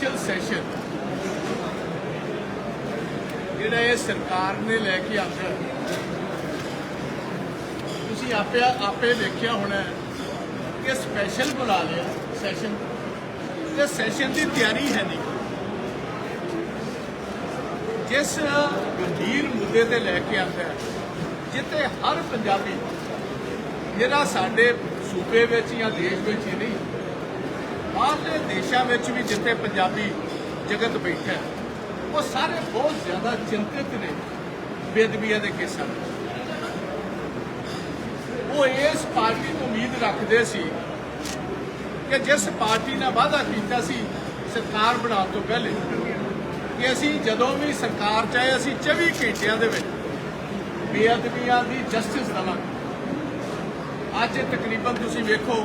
Special session ਜਿਹੜਾ ਇਹ ਸਰਕਾਰ ਨੇ ਲੈ ਕੇ ਆਂਦਾ ਤੁਸੀਂ ਆਪੇ ਆਪੇ ਵੇਖਿਆ ਹੋਣਾ ਕਿ ਸਪੈਸ਼ਲ ਬੁਲਾ ਲਿਆ ਸੈਸ਼ਨ ਤੇ। ਸੈਸ਼ਨ ਦੀ ਤਿਆਰੀ ਹੈ ਨਹੀਂ। ਜਿਸ ਗੰਭੀਰ ਮੁੱਦੇ ਤੇ ਲੈ ਕੇ ਆਂਦਾ ਹੈ ਜਿੱਤੇ ਹਰ ਪੰਜਾਬੀ, ਜਿਹੜਾ ਸਾਡੇ ਸੂਬੇ ਵਿੱਚ ਜਾਂ ਦੇਸ਼ ਵਿੱਚ ਹੀ ਨਹੀਂ ਬਾਹਰਲੇ ਦੇਸ਼ਾਂ ਵਿੱਚ ਵੀ ਜਿੱਥੇ ਪੰਜਾਬੀ ਜਗਤ ਬੈਠਾ ਉਹ ਸਾਰੇ ਬਹੁਤ ਜ਼ਿਆਦਾ ਚਿੰਤਿਤ ਨੇ ਬੇਦਬੀਆਂ ਦੇ ਕੇਸਾਂ ਵਿੱਚ। ਉਹ ਇਸ ਪਾਰਟੀ ਤੋਂ ਉਮੀਦ ਰੱਖਦੇ ਸੀ ਕਿ ਜਿਸ ਪਾਰਟੀ ਨੇ ਵਾਅਦਾ ਕੀਤਾ ਸੀ, ਸਰਕਾਰ ਬਣਾਉਣ ਤੋਂ ਪਹਿਲੇ, ਕਿ ਅਸੀਂ ਜਦੋਂ ਵੀ ਸਰਕਾਰ, ਚਾਹੇ ਅਸੀਂ 24 ਘੰਟਿਆਂ ਦੇ ਵਿੱਚ ਬੇਅਦਬੀਆਂ ਦੀ ਜਸਟਿਸ ਦੇਵਾਂਗੇ। ਅੱਜ ਤਕਰੀਬਨ ਤੁਸੀਂ ਵੇਖੋ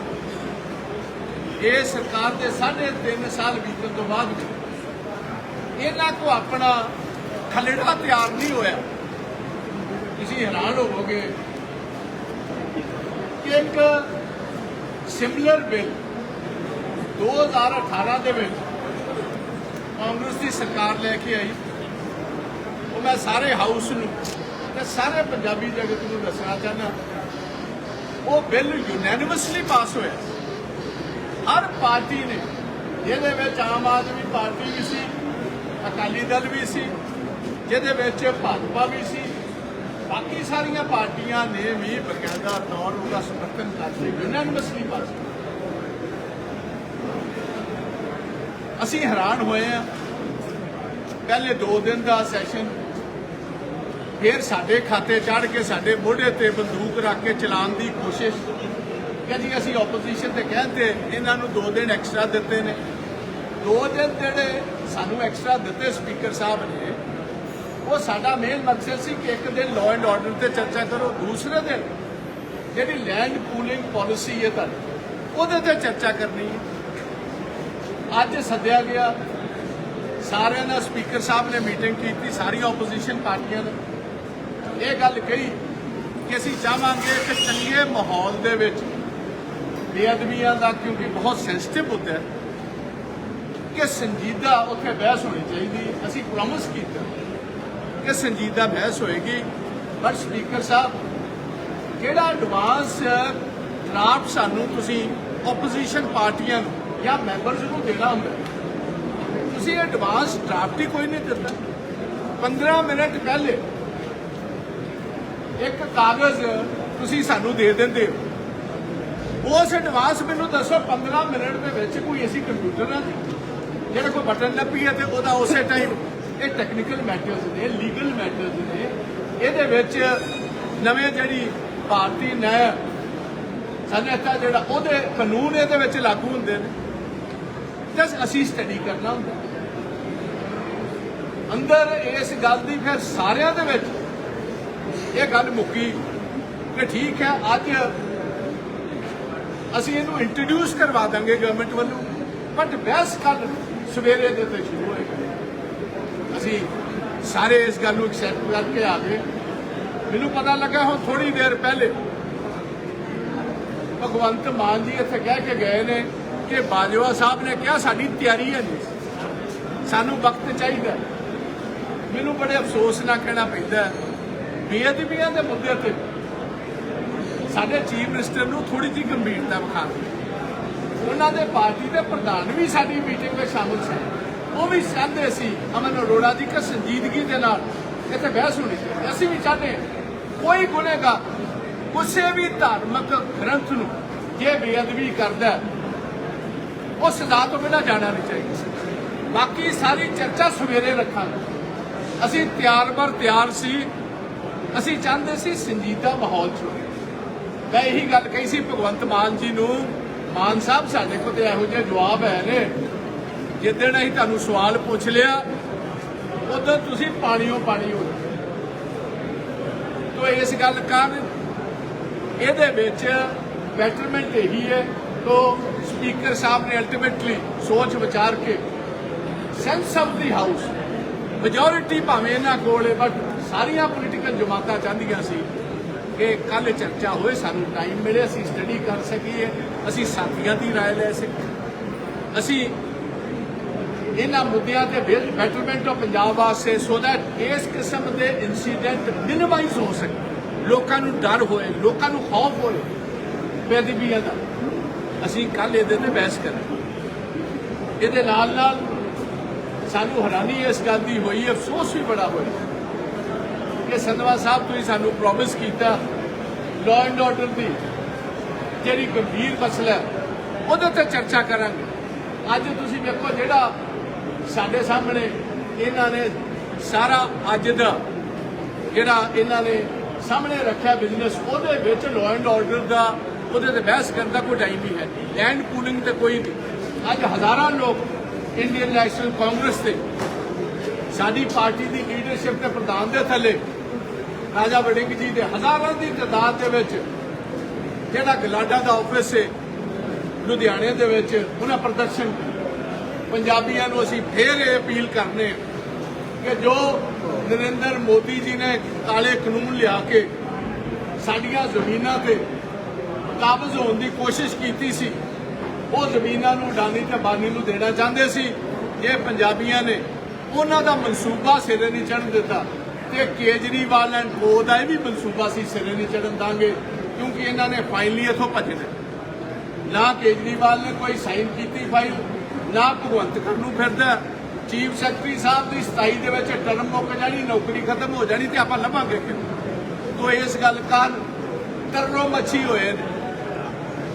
ਇਹ ਸਰਕਾਰ ਦੇ ਸਾਢੇ ਤਿੰਨ ਸਾਲ ਬੀਤਣ ਤੋਂ ਬਾਅਦ ਵੀ ਇਹਨਾਂ ਕੋ ਆਪਣਾ ਖਲੜਾ ਤਿਆਰ ਨਹੀਂ ਹੋਇਆ। ਤੁਸੀਂ ਹੈਰਾਨ ਹੋਵੋਗੇ ਕਿ ਇੱਕ ਸਿਮਿਲਰ ਬਿੱਲ 2018 ਦੇ ਵਿੱਚ ਕਾਂਗਰਸ ਦੀ ਸਰਕਾਰ ਲੈ ਕੇ ਆਈ। ਉਹ ਮੈਂ ਸਾਰੇ ਹਾਊਸ ਨੂੰ ਤੇ ਸਾਰੇ ਪੰਜਾਬੀ ਜਗਤ ਨੂੰ ਦੱਸਣਾ ਚਾਹੁੰਦਾ। ਉਹ ਬਿੱਲ ਯੂਨੈਨਿਮਸਲੀ ਪਾਸ ਹੋਇਆ। ਪਾਰਟੀ ਨੇ। ਜਿਹਦੇ ਵਿੱਚ ਆਮ ਆਦਮੀ ਪਾਰਟੀ ਵੀ ਸੀ, ਅਕਾਲੀ ਦਲ ਵੀ ਸੀ, ਜਿਹਦੇ ਵਿੱਚ ਭਾਜਪਾ ਵੀ ਸੀ। ਬਾਕੀ ਸਾਰੀਆਂ ਪਾਰਟੀਆਂ ਨੇ ਵੀ ਬਕਾਇਦਾ ਤੌਰ ਉਹਦਾ ਸਮਰਥਨ ਕਰਕੇ ਯੂਨੈਨਿਮਸਲੀ ਪਾਸ ਅਸੀਂ ਹੈਰਾਨ ਹੋਏ ਆ ਪਹਿਲੇ 2 ਦਿਨ ਦਾ ਸੈਸ਼ਨ ਫਿਰ ਸਾਡੇ ਖਾਤੇ ਚੜ ਕੇ ਸਾਡੇ ਮੋਢੇ ਤੇ ਬੰਦੂਕ ਰੱਖ ਕੇ ਚਲਾਉਣ ਦੀ ਕੋਸ਼ਿਸ਼ ਕਿ ਜੀ ਅਸੀਂ ਆਪੋਜੀਸ਼ਨ ਤੇ ਕਹਿੰਦੇ, ਇਹਨਾਂ ਨੂੰ 2 ਦਿਨ ਐਕਸਟਰਾ ਦਿੱਤੇ ਨੇ। 2 ਦਿਨ ਜਿਹੜੇ ਸਾਨੂੰ ਐਕਸਟਰਾ ਦਿੱਤੇ ਸਪੀਕਰ ਸਾਹਿਬ ਨੇ, ਉਹ ਸਾਡਾ ਮੇਨ ਮਕਸਦ ਸੀ ਕਿ ਇੱਕ ਦਿਨ ਲਾਅ ਐਂਡ ਆਰਡਰ ਤੇ ਚਰਚਾ ਕਰੋ, ਦੂਸਰੇ ਦਿਨ ਜਿਹੜੀ ਲੈਂਡ ਪੂਲਿੰਗ ਪਾਲਿਸੀ ਹੈ ਤਾਂ ਉਹਦੇ ਤੇ ਚਰਚਾ ਕਰਨੀ ਹੈ। ਅੱਜ ਸੱਦਿਆ ਗਿਆ, ਸਾਰਿਆਂ ਨਾਲ ਸਪੀਕਰ ਸਾਹਿਬ ਨੇ ਮੀਟਿੰਗ ਕੀਤੀ ਸਾਰੀਆਂ ਆਪੋਜੀਸ਼ਨ ਪਾਰਟੀਆਂ ਨੇ। ਇਹ ਗੱਲ ਕਹੀ ਕਿ ਅਸੀਂ ਚਾਹਾਂਗੇ ਕਿ ਚੰਗੇ ਮਾਹੌਲ ਦੇ ਵਿੱਚ ਬੇਅਦਬੀਆਂ ਦਾ ਕਿਉਂਕਿ ਬਹੁਤ ਸੈਂਸਿਟਿਵ ਮੁੱਦਾ ਹੈ ਕਿ ਸੰਜੀਦਾ ਉੱਥੇ ਬਹਿਸ ਹੋਣੀ ਚਾਹੀਦੀ। ਅਸੀਂ ਪ੍ਰੋਮਿਸ ਕੀਤਾ ਕਿ ਸੰਜੀਦਾ ਬਹਿਸ ਹੋਏਗੀ। ਪਰ ਸਪੀਕਰ ਸਾਹਿਬ, ਜਿਹੜਾ ਐਡਵਾਂਸ ਡਰਾਫਟ ਸਾਨੂੰ ਤੁਸੀਂ ਆਪੋਜੀਸ਼ਨ ਪਾਰਟੀਆਂ ਨੂੰ ਜਾਂ ਮੈਂਬਰਸ ਨੂੰ ਦੇਣਾ ਹੁੰਦਾ ਤੁਸੀਂ ਐਡਵਾਂਸ ਡਰਾਫਟ ਹੀ ਕੋਈ ਨਹੀਂ ਦਿੱਤਾ। 15 ਮਿੰਟ ਪਹਿਲੇ ਇੱਕ ਕਾਗਜ਼ ਤੁਸੀਂ ਸਾਨੂੰ ਦੇ ਦਿੰਦੇ ਹੋ। ਉਸ ਐਡਵਾਂਸ ਮੈਨੂੰ ਦੱਸੋ 15 ਮਿੰਟ ਦੇ ਵਿੱਚ ਕੋਈ ਅਸੀਂ ਕੰਪਿਊਟਰ ਨਾਲ ਜਿਹੜਾ ਕੋਈ ਬਟਨ ਲੱਭੀ ਹੈ ਤੇ ਉਹਦਾ ਉਸੇ ਟਾਈਮ ਇਹ ਟੈਕਨੀਕਲ ਮੈਟਰਸ ਨੇ ਲੀਗਲ ਮੈਟਰਸ ਨੇ। ਇਹਦੇ ਵਿੱਚ ਨਵੇਂ ਜਿਹੜੀ ਭਾਰਤੀ ਨਿਆਂ ਸੰਹਿਤਾ ਜਿਹੜਾ, ਉਹਦੇ ਕਾਨੂੰਨ ਇਹਦੇ ਵਿੱਚ ਲਾਗੂ ਹੁੰਦੇ ਨੇ। ਜਸ ਅਸੀਂ ਸਟੱਡੀ ਕਰਨਾ ਹੁੰਦਾ। ਅੰਦਰ ਇਸ ਗੱਲ ਦੀ ਫਿਰ ਸਾਰਿਆਂ ਦੇ ਵਿੱਚ ਇਹ ਗੱਲ ਮੁੱਕੀ ਕਿ ਠੀਕ ਹੈ, ਅੱਜ ਅਸੀਂ ਇਹਨੂੰ ਇੰਟਰੋਡਿਊਸ ਕਰਵਾ ਦਾਂਗੇ ਗਵਰਨਮੈਂਟ ਵੱਲੋਂ। ਬਟ ਬਹਿਸ ਕੱਲ ਸਵੇਰੇ ਦੇ ਤੇ ਸ਼ੁਰੂ ਹੋਏਗਾ। ਅਸੀਂ ਸਾਰੇ ਇਸ ਗੱਲ ਨੂੰ ਐਕਸੈਪਟ ਕਰਕੇ ਆ ਗਏ। ਮੈਨੂੰ ਪਤਾ ਲੱਗਾ ਹੁਣ ਥੋੜੀ ਦੇਰ ਪਹਿਲੇ ਭਗਵੰਤ ਮਾਨ ਜੀ ਇੱਥੇ ਕਹਿ ਕੇ ਗਏ ਨੇ ਕਿ ਬਾਜਵਾ ਸਾਹਿਬ ਨੇ ਕਿਹਾ, ਸਾਡੀ ਤਿਆਰੀ ਹੈ ਨਹੀਂ ਸਾਨੂੰ ਵਕਤ ਚਾਹੀਦਾ ਮੈਨੂੰ ਬੜੇ ਅਫਸੋਸ ਨਾਲ ਕਹਿਣਾ ਪੈਂਦਾ ਬੇਅਦਬੀਆਂ ਦੇ ਮੁੱਦੇ ਤੇ ਸਾਡੇ ਚੀਫ ਮਿਨਿਸਟਰ ਨੂੰ ਥੋੜੀ ਜਿਹੀ ਗੰਭੀਰਤਾ ਵਿਖਾ ਉਹਨਾਂ ਦੇ ਪਾਰਟੀ ਦੇ ਪ੍ਰਧਾਨ ਵੀ ਸਾਡੀ ਮੀਟਿੰਗ ਵਿੱਚ ਸ਼ਾਮਲ ਸੀ ਉਹ ਵੀ ਚਾਹੁੰਦੇ ਸੀ, ਅਮਨ ਅਰੋੜਾ ਦੀ ਕਿ ਸੰਜੀਦਗੀ ਦੇ ਨਾਲ ਇੱਥੇ ਬਹਿਸ ਹੋਣੀ ਚਾਹੀਦੀ। ਅਸੀਂ ਵੀ ਚਾਹੁੰਦੇ ਹਾਂ, ਕੋਈ ਗੁਨੇਗਾ, ਕਿਸੇ ਵੀ ਧਾਰਮਿਕ ਗ੍ਰੰਥ ਨੂੰ ਜੇ ਬੇਅਦਬੀ ਕਰਦਾ ਉਹ ਸਜ਼ਾ ਤੋਂ ਬਿਨਾਂ ਜਾਣਾ ਨਹੀਂ ਚਾਹੀਦਾ। ਬਾਕੀ ਸਾਰੀ ਚਰਚਾ ਸਵੇਰੇ ਰੱਖਾਂਗੇ। ਅਸੀਂ ਤਿਆਰ ਬਰ ਤਿਆਰ ਸੀ। ਅਸੀਂ ਚਾਹੁੰਦੇ ਸੀ ਸੰਜੀਦਾ ਮਾਹੌਲ ਚ ਮੈਂ ਇਹੀ ਗੱਲ ਕਹੀ ਸੀ, ਭਗਵੰਤ ਮਾਨ ਜੀ ਨੂੰ, ਮਾਨ ਸਾਹਿਬ ਸਾਡੇ ਕੋਲ ਤੇ ਇਹੋ ਜਿਹੇ ਜਵਾਬ ਹੈ ਨੇ। ਜਿੱਦਣ ਅਸੀਂ ਤੁਹਾਨੂੰ ਸਵਾਲ ਪੁੱਛ ਲਿਆ, ਉਦੋਂ ਤੁਸੀਂ ਪਾਣੀਓ ਪਾਣੀ ਹੋ ਗਏ ਤੋ ਇਸ ਗੱਲ ਕਾਰਨ ਇਹਦੇ ਵਿੱਚ ਬੈਟਰਮੈਂਟ ਇਹੀ ਹੈ, ਤੋ ਸਪੀਕਰ ਸਾਹਿਬ ਨੇ ਅਲਟੀਮੇਟਲੀ ਸੋਚ ਵਿਚਾਰ ਕੇ sense of the house majority ਭਾਵੇਂ ਇਹਨਾਂ ਕੋਲ ਹੈ ਬਟ ਸਾਰੀਆਂ ਪੋਲੀਟੀਕਲ ਜਮਾਤਾਂ ਚਾਹੁੰਦੀਆਂ ਸੀ ਕਿ ਕੱਲ ਚਰਚਾ ਹੋਏ ਸਾਨੂੰ ਟਾਈਮ ਮਿਲੇ ਅਸੀਂ ਸਟੱਡੀ ਕਰ ਸਕੀਏ ਅਸੀਂ ਸਾਥੀਆਂ ਦੀ رائے ਲੈ ਸਕੀਏ ਅਸੀਂ ਇਹਨਾਂ ਮੁੱਦਿਆਂ ਤੇ ਬੈਟਰਮੈਂਟ ਆਫ ਪੰਜਾਬ ਵਾਸਤੇ ਸੋ ਦੈਟ ਇਸ ਕਿਸਮ ਦੇ ਇਨਸੀਡੈਂਟ ਮਿਨੀਮਾਈਜ਼ ਹੋ ਸਕੇ ਲੋਕਾਂ ਨੂੰ ਡਰ ਹੋਏ ਲੋਕਾਂ ਨੂੰ ਖੌਫ ਹੋਏ ਬੇਅਦਬੀਆਂ ਦਾ ਅਸੀਂ ਕੱਲ ਇਹਦੇ ਤੇ ਬਹਿਸ ਕਰਾਂਗੇ ਇਹਦੇ ਨਾਲ ਨਾਲ ਸਾਨੂੰ ਹੈਰਾਨੀ ਇਸ ਗੱਲ ਦੀ ਹੋਈ ਅਫਸੋਸ ਵੀ ਬੜਾ ਹੋਇਆ ਕਿ ਸੰਧਵਾ ਸਾਹਿਬ, ਤੁਸੀਂ ਸਾਨੂੰ ਪ੍ਰੋਮਿਸ ਕੀਤਾ ਲਾਅ ਐਂਡ ਆਰਡਰ ਦੀ ਜਿਹੜੀ ਗੰਭੀਰ ਮਸਲਾ ਹੈ, ਉਹਦੇ ਤੇ ਚਰਚਾ ਕਰਾਂਗੇ। ਅੱਜ ਤੁਸੀਂ ਵੇਖੋ ਜਿਹੜਾ ਸਾਡੇ ਸਾਹਮਣੇ ਇਹਨਾਂ ਨੇ ਸਾਰਾ ਅੱਜ ਦਾ ਜਿਹੜਾ ਇਹਨਾਂ ਨੇ ਸਾਹਮਣੇ ਰੱਖਿਆ ਬਿਜ਼ਨਸ ਉਹਦੇ ਵਿੱਚ ਲਾਅ ਐਂਡ ਆਰਡਰ ਦਾ ਉਹਦੇ ਤੇ ਬਹਿਸ ਕਰਨ ਦਾ ਕੋਈ ਟਾਈਮ ਨਹੀਂ ਹੈ। ਲੈਂਡ ਪੂਲਿੰਗ ਤੇ ਕੋਈ ਨਹੀਂ ਅੱਜ ਹਜ਼ਾਰਾਂ ਲੋਕ ਇੰਡੀਅਨ ਨੈਸ਼ਨਲ ਕਾਂਗਰਸ ਤੇ ਸਾਡੀ ਪਾਰਟੀ ਦੀ ਲੀਡਰਸ਼ਿਪ ਦੇ ਪ੍ਰਧਾਨ ਦੇ ਥੱਲੇ ਰਾਜਾ ਵੜਿੰਗ ਜੀ ਦੇ ਹਜ਼ਾਰਾਂ ਦੀ ਤਾਦਾਦ ਦੇ ਵਿੱਚ ਜਿਹੜਾ ਗਲਾਡਾ ਦਾ ਆਫਿਸ ਹੈ, ਲੁਧਿਆਣੇ ਦੇ ਵਿੱਚ ਉਹਨਾਂ ਪ੍ਰਦਰਸ਼ਨ ਪੰਜਾਬੀਆਂ ਨੂੰ ਅਸੀਂ ਫੇਰ ਇਹ ਅਪੀਲ ਕਰਨੇ ਹਾਂ ਕਿ ਜੋ ਨਰਿੰਦਰ ਮੋਦੀ ਜੀ ਨੇ ਕਾਲੇ ਕਾਨੂੰਨ ਲਿਆ ਕੇ ਸਾਡੀਆਂ ਜ਼ਮੀਨਾਂ ਤੇ ਕਾਬਜ਼ ਹੋਣ ਦੀ ਕੋਸ਼ਿਸ਼ ਕੀਤੀ ਸੀ, ਉਹ ਜ਼ਮੀਨਾਂ ਨੂੰ ਡਾਨੀ ਤੇ ਬਾਨੀ ਨੂੰ ਦੇਣਾ ਚਾਹੁੰਦੇ ਸੀ। ਇਹ ਪੰਜਾਬੀਆਂ ਨੇ ਉਹਨਾਂ ਦਾ ਮਨਸੂਬਾ ਸਿਰੇ ਨਹੀਂ ਚੜ੍ਹਨ ਦਿੱਤਾ। ਤੇ ਕੇਜਰੀਵਾਲ ਐਂਡ ਕੋ ਦਾ ਇਹ ਵੀ ਮਨਸੂਬਾ ਸੀ, ਸਿਰੇ ਨਹੀਂ ਚੜ੍ਹਨ ਦਾਂਗੇ, ਕਿਉਂਕਿ ਇਹਨਾਂ ਨੇ ਫਾਈਨਲੀ ਇਥੋਂ ਭੱਜਣਾ ਨਾ ਕੇਜਰੀਵਾਲ ਨੇ ਕੋਈ ਸਾਈਨ ਕੀਤੀ ਫਾਈਲ ਨਾ ਭਗਵੰਤ ਕਰਨ ਨੂੰ ਫਿਰਦਾ। ਚੀਫ ਸੈਕਟਰੀ ਸਾਹਿਬ ਦੀ 27 ਦੇ ਵਿੱਚ ਟਰਮ ਮੁੱਕ ਜਾਣੀ, ਨੌਕਰੀ ਖਤਮ ਹੋ ਜਾਣੀ ਤੇ ਆਪਾਂ ਲੱਭਾਂਗੇ ਤੋ ਇਸ ਗੱਲ ਕਾਰਨ ਤਰਨੋ ਮੱਛੀ ਹੋਏ ਨੇ।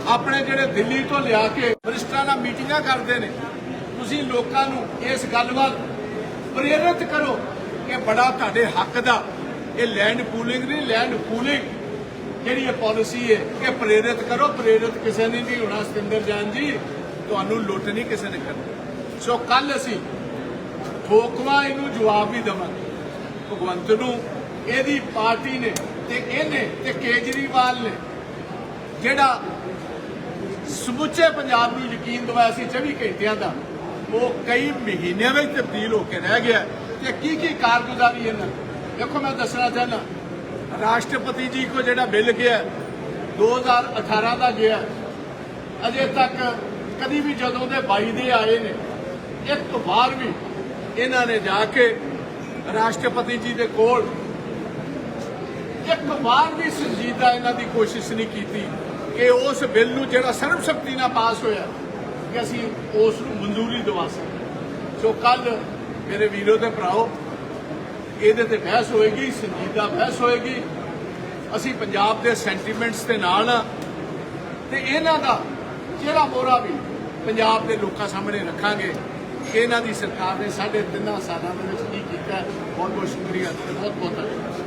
ਆਪਣੇ ਜਿਹੜੇ ਦਿੱਲੀ ਤੋਂ ਲਿਆ ਕੇ ਵਰਿਸ਼ਟਾਂ ਨਾਲ ਮੀਟਿੰਗਾਂ ਕਰਦੇ ਨੇ, ਤੁਸੀਂ ਲੋਕਾਂ ਨੂੰ ਇਸ ਗੱਲ ਵੱਲ ਪ੍ਰੇਰਿਤ ਕਰੋ। ਕਿ ਬੜਾ ਤੁਹਾਡੇ ਹੱਕ ਦਾ। ਇਹ ਲੈਂਡ ਪੂਲਿੰਗ ਨਹੀਂ ਲੈਂਡ ਪੂਲਿੰਗ ਜਿਹੜੀ ਇਹ ਪਾਲਿਸੀ ਹੈ, ਇਹ ਪ੍ਰੇਰਿਤ ਕਰੋ। ਪ੍ਰੇਰਿਤ ਕਿਸੇ ਨੇ ਨਹੀਂ ਹੋਣਾ, ਸਤਿੰਦਰ ਜਾਨ ਜੀ, ਤੁਹਾਨੂੰ ਲੁੱਟ ਨਹੀਂ ਕਿਸੇ ਨੇ ਕਰਨੀ। ਸੋ ਕੱਲ ਅਸੀਂ ਠੋਕਵਾ ਇਹਨੂੰ ਜਵਾਬ ਵੀ ਦੇਵਾਂਗੇ। ਭਗਵੰਤ ਨੂੰ, ਇਹਦੀ ਪਾਰਟੀ ਨੇ ਤੇ ਇਹਨੇ ਤੇ ਕੇਜਰੀਵਾਲ ਨੇ, ਜਿਹੜਾ ਸਮੁੱਚੇ ਪੰਜਾਬ ਨੂੰ ਯਕੀਨ ਦਿਵਾਇਆ ਸੀ 24 ਘੰਟਿਆਂ ਦਾ, ਉਹ ਕਈ ਮਹੀਨਿਆਂ ਵਿੱਚ ਤਬਦੀਲ ਹੋ ਕੇ ਰਹਿ ਗਿਆ। ਕਿ ਕੀ ਕੀ ਕਾਰਗੁਜ਼ਾਰੀ ਇਹਨਾਂ? ਦੇਖੋ ਮੈਂ ਦੱਸਣਾ ਚਾਹਨਾ ਰਾਸ਼ਟਰਪਤੀ ਜੀ ਕੋ ਜਿਹੜਾ ਬਿੱਲ ਗਿਆ 2018 ਦਾ ਗਿਆ, ਅਜੇ ਤੱਕ ਕਦੀ ਵੀ ਜਦੋਂ ਦੇ 22 ਦੇ ਆਏ ਨੇ, ਇੱਕ ਵਾਰ ਵੀ ਇਹਨਾਂ ਨੇ ਜਾ ਕੇ ਰਾਸ਼ਟਰਪਤੀ ਜੀ ਦੇ ਕੋਲ ਇੱਕ ਵਾਰ ਵੀ ਸੰਜੀਦਾ ਇਹਨਾਂ ਦੀ ਕੋਸ਼ਿਸ਼ ਨਹੀਂ ਕੀਤੀ ਕਿ ਉਸ ਬਿੱਲ ਨੂੰ ਜਿਹੜਾ ਸਰਬਸੰਮਤੀ ਨਾਲ ਪਾਸ ਹੋਇਆ, ਕਿ ਅਸੀਂ ਉਸ ਨੂੰ ਮਨਜ਼ੂਰੀ ਦਵਾ ਸਕੀਏ। ਸੋ ਕੱਲ ਮੇਰੇ ਵੀਰੋ ਤੇ ਭਰਾਓ, ਇਹਦੇ ਤੇ ਬਹਿਸ ਹੋਏਗੀ ਸੰਜੀਦਾ ਬਹਿਸ ਹੋਏਗੀ। ਅਸੀਂ ਪੰਜਾਬ ਦੇ ਸੈਂਟੀਮੈਂਟਸ ਦੇ ਨਾਲ ਆ ਤੇ ਇਹਨਾਂ ਦਾ ਚਿਹਰਾ ਮੋਰਾ ਵੀ ਪੰਜਾਬ ਦੇ ਲੋਕਾਂ ਸਾਹਮਣੇ ਰੱਖਾਂਗੇ ਕਿ ਇਹਨਾਂ ਦੀ ਸਰਕਾਰ ਨੇ ਸਾਢੇ ਤਿੰਨਾਂ ਸਾਲਾਂ ਦੇ ਵਿੱਚ ਕੀ ਕੀਤਾ, ਬਹੁਤ ਬਹੁਤ ਸ਼ੁਕਰੀਆ ਤੇ ਬਹੁਤ ਬਹੁਤ ਧੰਨਵਾਦ।